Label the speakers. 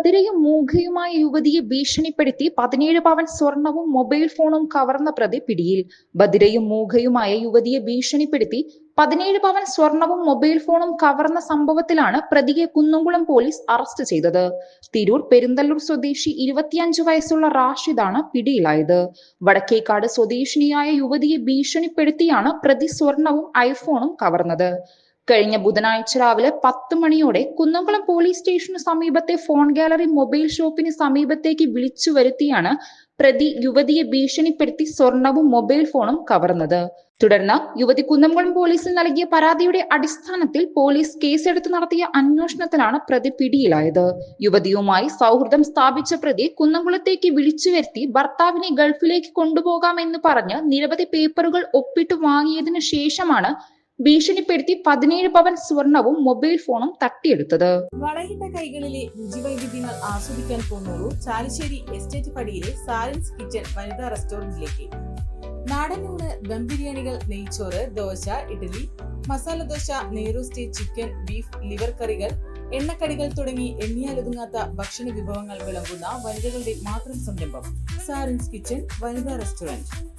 Speaker 1: ബധിരയും മൂകയുമായ യുവതിയെ ഭീഷണിപ്പെടുത്തി പതിനേഴ് പവൻ സ്വർണവും മൊബൈൽ ഫോണും കവർന്ന പ്രതി പിടിയിൽ. ബദിരയും മൂകയുമായ യുവതിയെ ഭീഷണിപ്പെടുത്തി പതിനേഴ് പവൻ സ്വർണവും മൊബൈൽ ഫോണും കവർന്ന സംഭവത്തിലാണ് പ്രതിയെ കുന്നുംകുളം പോലീസ് അറസ്റ്റ് ചെയ്തത്. തിരൂർ പെരിന്തല്ലൂർ സ്വദേശി ഇരുപത്തിയഞ്ച് വയസ്സുള്ള റാഷിദാണ് പിടിയിലായത്. വടക്കേക്കാട് സ്വദേശിനിയായ യുവതിയെ ഭീഷണിപ്പെടുത്തിയാണ് പ്രതി സ്വർണവും ഐഫോണും കവർന്നത്. കഴിഞ്ഞ ബുധനാഴ്ച രാവിലെ പത്ത് മണിയോടെ കുന്നംകുളം പോലീസ് സ്റ്റേഷന് സമീപത്തെ ഫോൺ ഗാലറി മൊബൈൽ ഷോപ്പിന് സമീപത്തേക്ക് വിളിച്ചു വരുത്തിയാണ് പ്രതി യുവതിയെ ഭീഷണിപ്പെടുത്തി സ്വർണവും മൊബൈൽ ഫോണും കവർന്നത്. തുടർന്ന് യുവതി കുന്നംകുളം പോലീസിൽ നൽകിയ പരാതിയുടെ അടിസ്ഥാനത്തിൽ പോലീസ് കേസെടുത്ത് നടത്തിയ അന്വേഷണത്തിലാണ് പ്രതി പിടിയിലായത്. യുവതിയുമായി സൗഹൃദം സ്ഥാപിച്ച പ്രതി കുന്നംകുളത്തേക്ക് വിളിച്ചു വരുത്തി ഭർത്താവിനെ ഗൾഫിലേക്ക് കൊണ്ടുപോകാമെന്ന് പറഞ്ഞ് നിരവധി പേപ്പറുകൾ ഒപ്പിട്ട് വാങ്ങിയതിനു ശേഷമാണ് ഭീഷണിപ്പെടുത്തി പതിനേഴ് പവൻ സ്വർണവും മൊബൈൽ ഫോണും തട്ടിയെടുത്തത്.
Speaker 2: വളയിട്ട കൈകളിലെ രുചിവൈവിധ്യങ്ങൾ ആസ്വദിക്കാൻ പോകുന്നു ചാലിശ്ശേരി എസ്റ്റേറ്റ് പടിയിലെ സാലൻസ് കിച്ചൺ വനിതാ റെസ്റ്റോറന്റിലേക്ക്. നാടൻ ഊണ് ദം ബിരിയാണികൾ നെയ്ച്ചോറ് ദോശ ഇഡ്ഡലി മസാല ദോശ നെയ്റോസ്റ്റ് ചിക്കൻ ബീഫ് ലിവർ കറികൾ എണ്ണക്കടികൾ തുടങ്ങി എണ്ണിയാലൊതുങ്ങാത്ത ഭക്ഷണ വിഭവങ്ങൾ വിളമ്പുന്ന വനിതകളുടെ മാത്രം സംരംഭം സാറിൻസ് കിച്ചൺ വനിതാ റെസ്റ്റോറന്റ്.